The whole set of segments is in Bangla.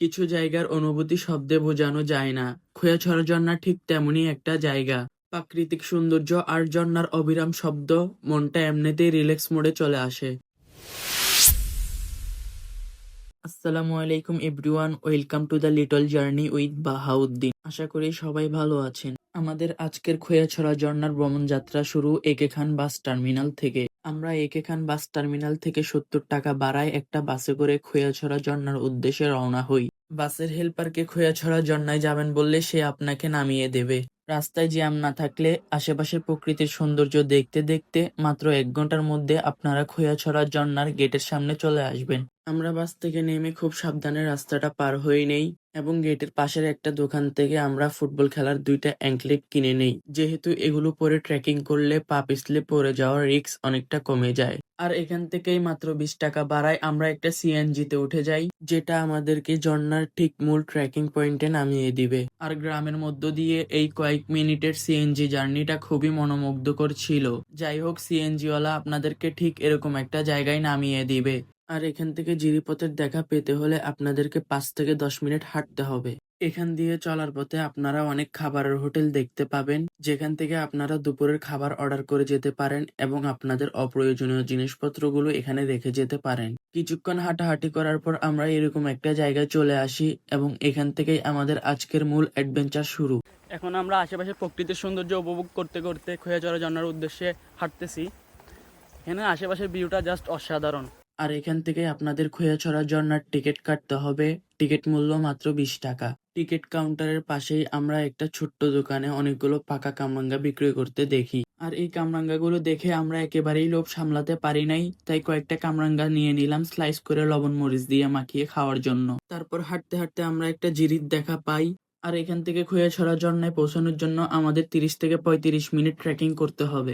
কিছু জায়গার অনুভূতি শব্দে বোঝানো যায় না। খোয়াছড়া ঝর্ণা ঠিক তেমনই একটা জায়গা। প্রাকৃতিক সৌন্দর্য আর ঝর্ণার অবিরাম শব্দ মনটা এমনিতেই রিল্যাক্স মোডে চলে আসে। আসসালামু আলাইকুম everyone, welcome to the little journey with Bahauddin. আশা করি সবাই ভালো আছেন। আমাদের আজকের খোয়াছড়া ঝর্ণার ভ্রমণ যাত্রা শুরু একে খান বাস টার্মিনাল থেকে। আমরা একেখান বাস টার্মিনাল থেকে সত্তর টাকা বাড়ায় একটা বাসে করে খোয়াছড়া ঝর্ণার উদ্দেশ্যে রওনা হই। বাসের হেল্পারকে খোয়াছড়া ঝর্ণায় যাবেন বললে সে আপনাকে নামিয়ে দেবে। রাস্তায় জ্যাম না থাকলে আশেপাশের প্রকৃতির সৌন্দর্য দেখতে দেখতে মাত্র এক ঘণ্টার মধ্যে আপনারা খোয়াছড়া ঝর্ণার গেটের সামনে চলে আসবেন। আমরা বাস থেকে নেমে খুব সাবধানে রাস্তাটা পার হয়ে নেই এবং গেটের পাশের একটা দোকান থেকে আমরা ফুটবল খেলার দুইটা অ্যাঙ্কলেট কিনে নেই। যেহেতু এগুলো পরে ট্রেকিং করলে পা পিছলে পড়ে যাওয়ার রিস্ক অনেকটা কমে যায়। আর এখান থেকেই মাত্র বিশ টাকা বাড়ায় আমরা একটা সিএনজি তে উঠে যাই, যেটা আমাদেরকে ঝর্ণার ঠিক মূল ট্রেকিং পয়েন্টে নামিয়ে দিবে। আর গ্রামের মধ্য দিয়ে এই কয়েক মিনিটের সিএনজি জার্নিটা খুবই মনোমুগ্ধকর ছিল। যাই হোক সিএনজি ওয়ালা আপনাদেরকে ঠিক এরকম একটা জায়গায় নামিয়ে দিবে। আর এখান থেকে জিরিপথের দেখা পেতে হলে আপনাদেরকে পাঁচ থেকে দশ মিনিট হাঁটতে হবে। এখান দিয়ে চলার পথে আপনারা অনেক খাবারের হোটেল দেখতে পাবেন, যেখান থেকে আপনারা দুপুরের খাবার অর্ডার করে যেতে পারেন এবং আপনাদের অপ্রয়োজনীয় জিনিসপত্রগুলো এখানে রেখে যেতে পারেন। কিছুক্ষণ হাঁটাহাঁটি করার পর আমরা এরকম একটা জায়গায় চলে আসি এবং এখান থেকেই আমাদের আজকের মূল অ্যাডভেঞ্চার শুরু। এখন আমরা আশেপাশের প্রকৃতির সৌন্দর্য উপভোগ করতে করতে খোয়া খোয়াচড়া ঝর্ণার উদ্দেশ্যে হাঁটতেছি। এখানে আশেপাশের ভিউটা জাস্ট অসাধারণ। আর এখান থেকে আপনাদের খোয়া খোয়াছড়া ঝর্ণার টিকিট কাটতে হবে। টিকিট মূল্য মাত্র বিশ টাকা। টিকিট কাউন্টারের পাশেই আমরা একটা ছোট্ট দোকানে অনেকগুলো পাকা কামরাঙ্গা বিক্রি করতে দেখি। আর এই কামরাঙ্গাগুলো দেখে আমরা একেবারেই লোভ সামলাতে পারি নাই। তাই কয়েকটা কামরাঙ্গা নিয়ে নিলাম স্লাইস করে লবণ মরিচ দিয়ে মাখিয়ে খাওয়ার জন্য। তারপর হাঁটতে হাঁটতে আমরা একটা জিরিত দেখা পাই। আর এখান থেকে খোয়া খোয়াছড়া ঝর্ণায় পৌঁছানোর জন্য আমাদের তিরিশ থেকে পঁয়ত্রিশ মিনিট ট্রেকিং করতে হবে।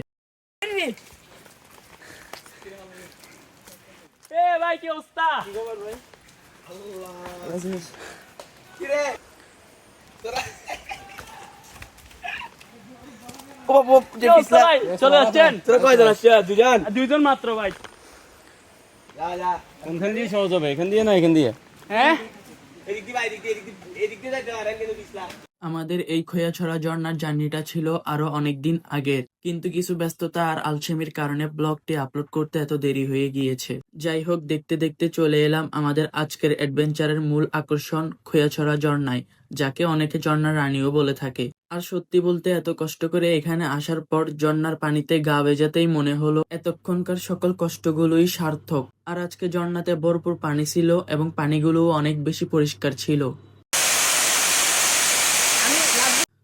ভাই কি অবস্থা কি ভাই চলে আসছেন তোরা কয়জন আসছে দুজন মাত্র ভাই কোনখান দিয়ে সহজ হবে এখান দিয়ে না এখান দিয়ে হ্যাঁ এদিক দিয়ে এদিক দিয়ে এদিক দিয়ে এদিক দিয়ে যাইতে পারেন কিন্তু পিছলা আমাদের এই খোয়াছড়া ঝর্ণার জার্নিটা ছিল আরও অনেক দিন আগের কিন্তু কিছু ব্যস্ততা আর আলসেমির কারণে ব্লগটি আপলোড করতে এত দেরি হয়ে গিয়েছে। যাই হোক, দেখতে দেখতে চলে এলাম আমাদের আজকের অ্যাডভেঞ্চারের মূল আকর্ষণ খোয়াছড়া ঝর্ণায়, যাকে অনেকে ঝর্ণার রানীও বলে থাকে। আর সত্যি বলতে এত কষ্ট করে এখানে আসার পর ঝর্ণার পানিতে গা বেজাতেই মনে হলো এতক্ষণকার সকল কষ্টগুলোই সার্থক। আর আজকে ঝর্ণাতে ভরপুর পানি ছিল এবং পানিগুলোও অনেক বেশি পরিষ্কার ছিল।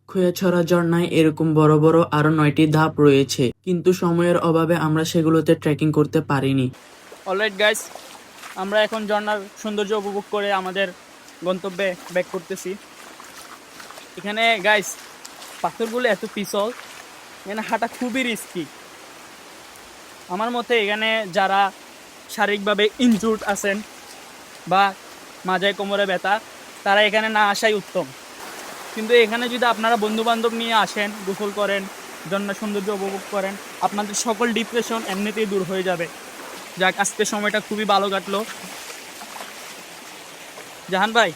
খোয়াছড়া ঝর্ণায় এরকম বড় বড় আরও নয়টি ধাপ রয়েছে, কিন্তু সময়ের অভাবে আমরা সেগুলোতে ট্রেকিং করতে পারিনি। অলরাইট গাইস আমরা এখন ঝর্ণার সৌন্দর্য উপভোগ করে আমাদের গন্তব্যে ব্যাক করতেছি। এখানে গাইস পাথরগুলো এত পিছল, এখানে হাঁটা খুবই রিস্কি আমার মতে এখানে যারা শারীরিকভাবে ইনজুর্ড আছেন বা মাজায় কোমরে ব্যথা, তারা এখানে না আসাই উত্তম। কিন্তু এখানে যদি আপনারা বন্ধু বান্ধব নিয়ে আসেন গোসল করেন ঝর্ণার সৌন্দর্য উপভোগ করেন আপনাদের সকল ডিপ্রেশন এমনিতেই দূর হয়ে যাবে। যাক আজকে সময়টা খুবই ভালো কাটলো। জাহান ভাই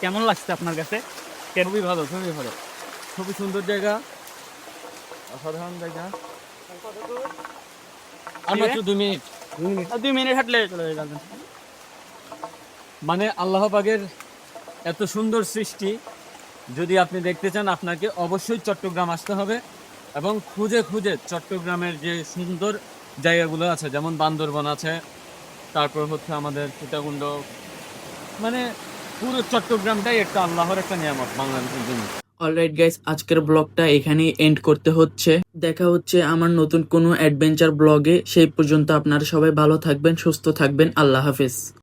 কেমন লাগছে আপনার কাছে? খুবই ভালো খুবই ভালো। খুবই সুন্দর জায়গা। অসাধারণ জায়গা। আর মাত্র দুই মিনিট। দুই মিনিট। দুই মিনিট হাঁটলে চলে যাবেন। মানে আল্লাহ পাকের এত সুন্দর সৃষ্টি। যদি আপনি দেখতে চান, আপনাকে অবশ্যই চট্টগ্রাম আসতে হবে এবং খুঁজে খুঁজে চট্টগ্রামের যে সুন্দর জায়গাগুলো আছে, যেমন বান্দরবন আছে, তারপর হচ্ছে আমাদের সীতাকুণ্ড। মানে পুরো চট্টগ্রামটাই একটা আল্লাহর একটা নিয়ামত বাংলাদেশের জন্য। অলরাইট গাইস আজকের ব্লগটা এখানেই এন্ড করতে হচ্ছে। দেখা হচ্ছে আমার নতুন কোনো অ্যাডভেঞ্চার ব্লগে সেই পর্যন্ত আপনারা সবাই ভালো থাকবেন, সুস্থ থাকবেন। আল্লাহ হাফেজ।